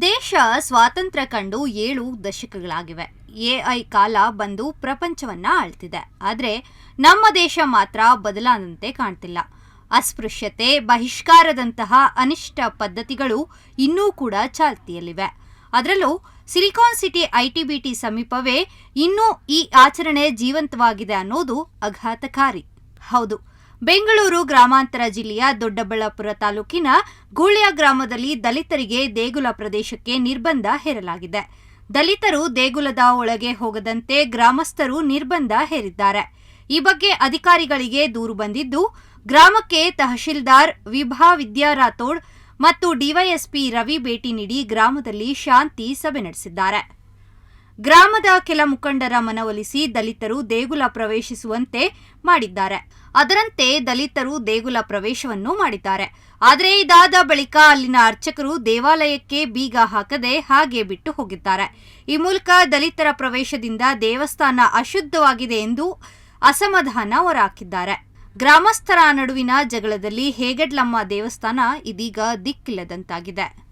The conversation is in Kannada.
ದೇಶ ಸ್ವಾತಂತ್ರ್ಯ ಕಂಡು ಏಳು ದಶಕಗಳಾಗಿವೆ. ಎಐ ಕಾಲ ಬಂದು ಪ್ರಪಂಚವನ್ನ ಆಳ್ತಿದೆ. ಆದರೆ ನಮ್ಮ ದೇಶ ಮಾತ್ರ ಬದಲಾದಂತೆ ಕಾಣ್ತಿಲ್ಲ. ಅಸ್ಪೃಶ್ಯತೆ, ಬಹಿಷ್ಕಾರದಂತಹ ಅನಿಷ್ಟ ಪದ್ಧತಿಗಳು ಇನ್ನೂ ಕೂಡ ಚಾಲ್ತಿಯಲ್ಲಿವೆ. ಅದರಲ್ಲೂ ಸಿಲಿಕಾನ್ ಸಿಟಿ ಐಟಿಬಿಟಿ ಸಮೀಪವೇ ಇನ್ನೂ ಈ ಆಚರಣೆ ಜೀವಂತವಾಗಿದೆ ಅನ್ನೋದು ಅಘಾತಕಾರಿ. ಹೌದು ಬೆಂಗಳೂರು ಗ್ರಾಮಾಂತರ ಜಿಲ್ಲೆಯ ದೊಡ್ಡಬಳ್ಳಾಪುರ ತಾಲೂಕಿನ ಗೂಳ್ಯ ಗ್ರಾಮದಲ್ಲಿ ದಲಿತರಿಗೆ ದೇಗುಲ ಪ್ರದೇಶಕ್ಕೆ ನಿರ್ಬಂಧ ಹೇರಲಾಗಿದೆ. ದಲಿತರು ದೇಗುಲದ ಒಳಗೆ ಹೋಗದಂತೆ ಗ್ರಾಮಸ್ಥರು ನಿರ್ಬಂಧ ಹೇರಿದ್ದಾರೆ. ಈ ಬಗ್ಗೆ ಅಧಿಕಾರಿಗಳಿಗೆ ದೂರು ಬಂದಿದ್ದು, ಗ್ರಾಮಕ್ಕೆ ತಹಶೀಲ್ದಾರ್ ವಿಭಾ ವಿದ್ಯಾ ರಾಥೋಡ್ ಮತ್ತು ಡಿವೈಎಸ್ಪಿ ರವಿ ಭೇಟಿ ನೀಡಿ ಗ್ರಾಮದಲ್ಲಿ ಶಾಂತಿ ಸಭೆ ನಡೆಸಿದ್ದಾರೆ. ಗ್ರಾಮದ ಕೆಲ ಮುಖಂಡರ ಮನವೊಲಿಸಿ ದಲಿತರು ದೇಗುಲ ಪ್ರವೇಶಿಸುವಂತೆ ಮಾಡಿದ್ದಾರೆ. ಅದರಂತೆ ದಲಿತರು ದೇಗುಲ ಪ್ರವೇಶವನ್ನು ಮಾಡಿದ್ದಾರೆ. ಆದರೆ ಇದಾದ ಬಳಿಕ ಅಲ್ಲಿನ ಅರ್ಚಕರು ದೇವಾಲಯಕ್ಕೆ ಬೀಗ ಹಾಕದೆ ಹಾಗೆ ಬಿಟ್ಟು ಹೋಗಿದ್ದಾರೆ. ಈ ಮೂಲಕ ದಲಿತರ ಪ್ರವೇಶದಿಂದ ದೇವಸ್ಥಾನ ಅಶುದ್ಧವಾಗಿದೆ ಎಂದು ಅಸಮಾಧಾನ ಹೊರಹಾಕಿದ್ದಾರೆ. ಗ್ರಾಮಸ್ಥರ ನಡುವಿನ ಜಗಳದಲ್ಲಿ ಹೇಗಡ್ಲಮ್ಮ ದೇವಸ್ಥಾನ ಇದೀಗ ದಿಕ್ಕಿಲ್ಲದಂತಾಗಿದೆ.